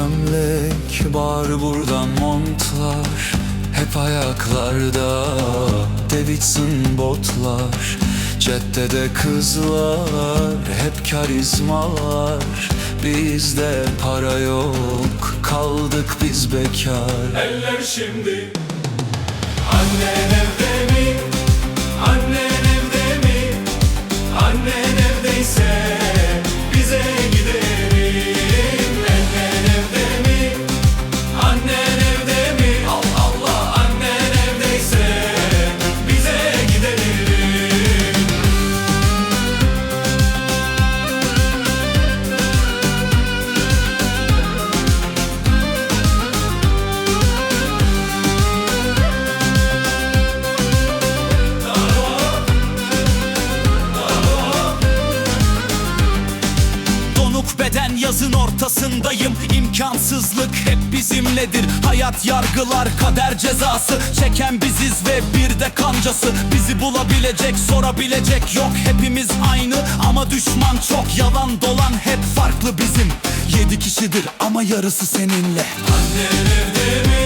gömlek Bar buradan montlar Hep ayaklarda Davidson botlar Caddede kızlar Hep karizmalar. Bizde para yok Kaldık biz bekar. Eller şimdi Annen evde. Beden yazın ortasındayım? İmkansızlık hep bizimledir. Hayat yargılar kader cezası. Çeken biziz ve bir de kancası. Bizi bulabilecek sorabilecek yok. Hepimiz aynı ama düşman çok. Yalan dolan hep farklı bizim. Yedi kişidir ama yarısı seninle. Annen evde mi?